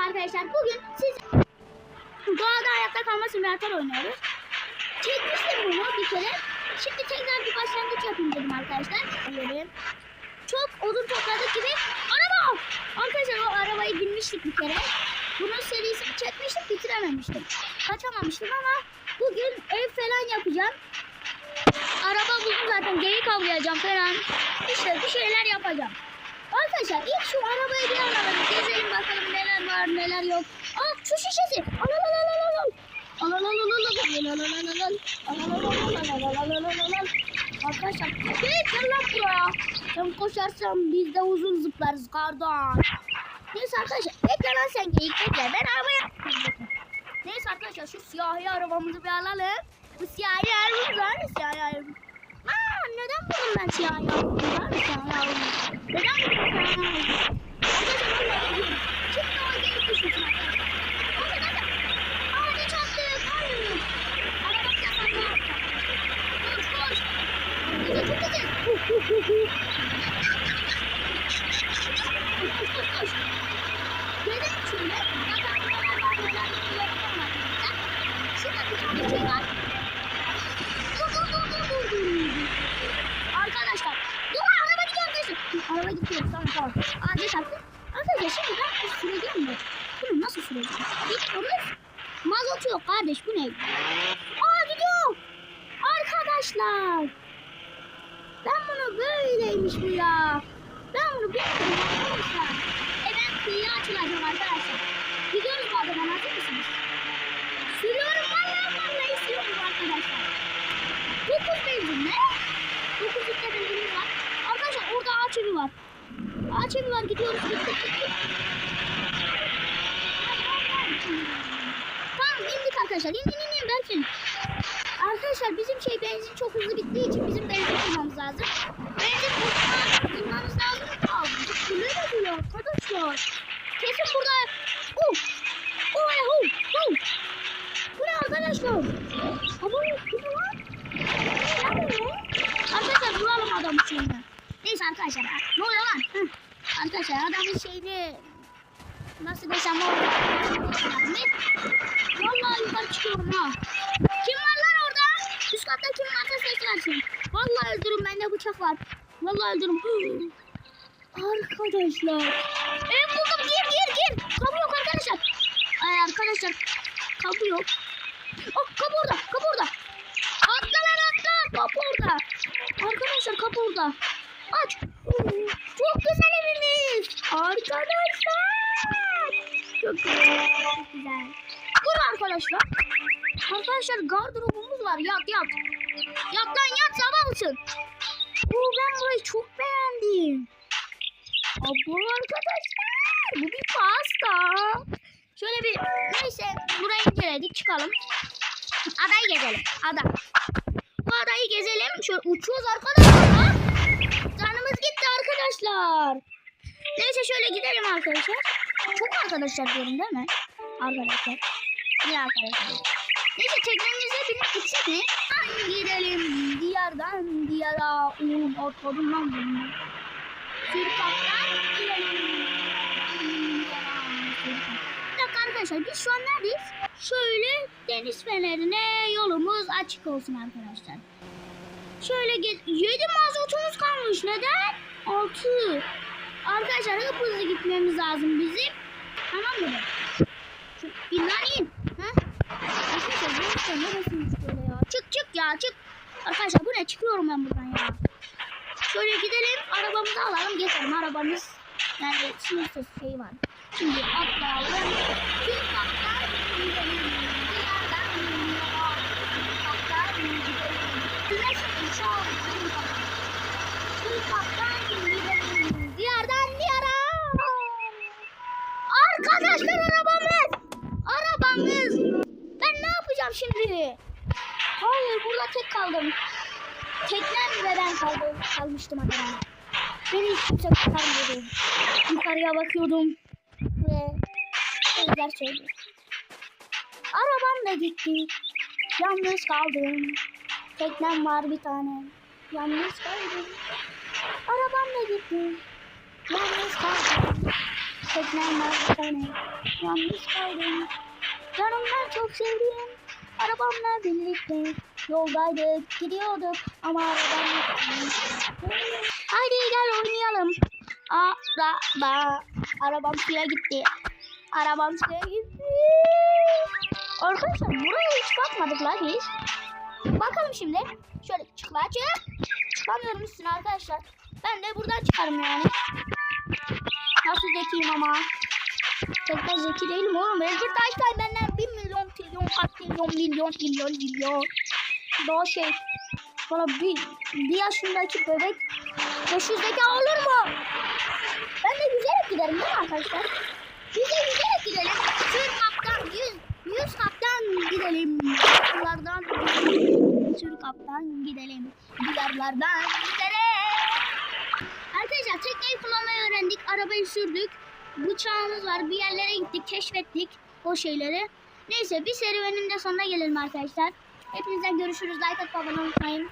arkadaşlar. Bugün siz doğada hayatta kalma simülatör oynuyoruz. Çekmiştim bunu bir kere. Şimdi tekrar bir başlangıç yapayım dedim arkadaşlar. Çok odun topladık gibi. Araba! Arkadaşlar o arabayı binmiştik bir kere. Bunun serisini çekmiştim bitirememiştim. Kaçamamıştım ama bugün ev falan yapacağım. Araba buldum zaten geyik avlayacağım falan. İşte bir şeyler yapacağım. Arkadaşlar ilk şu arabayı bir alalım. Gezelim bakalım neler var neler yok. Aa şu şişesi. Alalalalalalalal. Alalalalalalalal. Alalalalalalalal. Arkadaşlar geyik gel lan buraya. Sen koşarsan biz de uzun zıplarız kardeş. Neyse arkadaşlar bekle lan sen geyik bekle. Ben arabaya Neyse arkadaşlar şu siyahi arabamızı bir alalım. Bu siyahi arabamız var mı siyahi arabamız? Aa neden buldum ben arabamız var mı siyahi arabamız? Neden buldum siyahi arabamız? Arkadaşlar vallahi gidiyorum. Şimdi o geyik düşmüşsün arkadaşlar. Arkadaşlar ağaca çarptık. Hayır. Araba yapmadı. Koş koş. Hadi çok. Koş koş koş. Gelin şöyle. Bakalım neler var neler yok. Yapalım arkadaşlar. Şurada bir tane şey var. Dur dur dur dur dur dur. Arkadaşlar. Dur lan araba gidiyor arkadaşlar. Araba gidiyor tamam tamam. Ağaca çarptı. Arkadaşlar şimdi ben bu süreceğim mi? Bunu nasıl Gidiyoruz. Mazot yok kardeş bu ne? Aa gidiyor. Arkadaşlar. Ben bunu böyleymiş bu ya. Ben bunu bilmiyorum arkadaşlar. E ben kıyıya açılacağım arkadaşlar. Gidiyoruz bu adama hazır mısınız? Sürüyorum vallahi vallahi sürüyorum arkadaşlar. 9 benzin ne? 9 litre benzinimiz var. Arkadaşlar orada ağaç evi var. Ağaç evi var gidiyoruz. Git, git, git, git. Tamam indik arkadaşlar. İn in in in Berfin. Arkadaşlar bizim şey benzin çok hızlı bittiği için bizim benzin bulmamız lazım. Benzin bulmamız, lazım. Kule de diyor arkadaşlar. Kesin burada. Oh. Oh. Oh. Bu ne arkadaşlar? Nasıl desem orada. Vallahi yukarı çıkıyorum ha. Kim var lan orada? Üst katta kim varsa ses versin. Vallahi öldürürüm bende bıçak var. Vallahi öldürürüm. Arkadaşlar. Evet buldum gir gir gir. Kapı yok arkadaşlar. Ay arkadaşlar kapı yok. Oh kapı orada kapı orada. Atla lan atla kapı orada. Arkadaşlar kapı orada. Aç. Çok güzel evimiz. Arkadaşlar. Çok güzel. Çok güzel. Dur arkadaşlar. Arkadaşlar gardırobumuz var. Yat yat. Yat lan yat sabah olsun. Oo, ben burayı çok beğendim. Abo arkadaşlar. Bu bir pasta. Şöyle bir neyse burayı inceledik çıkalım. Adayı gezelim. Ada. Bu adayı gezelim. Şöyle uçuyoruz arkadaşlar. Canımız gitti arkadaşlar. Neyse şöyle gidelim arkadaşlar. Çok arkadaşlar diyorum değil mi? Arkadaşlar. İyi arkadaşlar. Neyse teknemize binip gitsek mi? Hadi gidelim diyardan diyara. Oğlum atladım lan bunu. Sirkaptan gidelim. Dakika arkadaşlar biz şu an neredeyiz? Şöyle deniz fenerine yolumuz açık olsun arkadaşlar. Şöyle git. 7 mazotumuz kalmış. Neden? 6. Arkadaşlar hıp hızlı gitmemiz lazım bizim. Tamam mı? Şu in. Ha? Çık çık ya çık. Arkadaşlar bu ne? Çıkıyorum ben buradan ya. Şöyle gidelim arabamızı alalım geçelim arabamız. Yani sınırsız şey var. Şimdi atlayalım. Şimdi atlar gidelim. Diyardan diyara. Atlar gidelim. Güneş uçağı. Şimdi atlar gidelim. Diyardan diyara. Arkadaşlar arabamız. Arabamız. Ben ne yapacağım şimdi? Hayır burada tek kaldım. Teknem ve ben kaldım, kalmıştım adamla. Beni hiç kimse kurtarmadı. Yukarıya bakıyordum ve sözler söylüyor. Arabam da gitti. Yalnız kaldım. Teknem var bir tane. Yalnız kaldım. Arabam da gitti. Yalnız kaldım. teknem var bir tane. Yalnız kaldım. Canımdan çok sevdiğim arabamla birlikte yoldaydık gidiyorduk ama arabam. Haydi gel oynayalım. Araba. Arabam suya gitti. Arabam suya gitti. Arkadaşlar buraya hiç bakmadık la biz. Bakalım şimdi. Şöyle çık la çık. Çıkamıyorum üstüne arkadaşlar. Ben de buradan çıkarım yani. Nasıl zekiyim ama. Da zeki değilim oğlum. Albert Einstein benden 1 milyon trilyon katrilyon milyon milyon milyon. Daha şey. Valla bir, bir yaşındaki bebek 500 zeka olur mu? Ben de yüzerek giderim değil mi arkadaşlar? De yüzerek gidelim. Sür kaptan 100, 100 kaptan gidelim. Diyarlardan sür kaptan gidelim. Diyarlardan gidelim. Arkadaşlar tekneyi kullanmayı öğrendik. Arabayı sürdük. Bıçağımız var. Bir yerlere gittik. Keşfettik o şeyleri. Neyse bir serüvenin de sonuna gelelim arkadaşlar. Hepinizden görüşürüz. Like atıp abone olmayı unutmayın.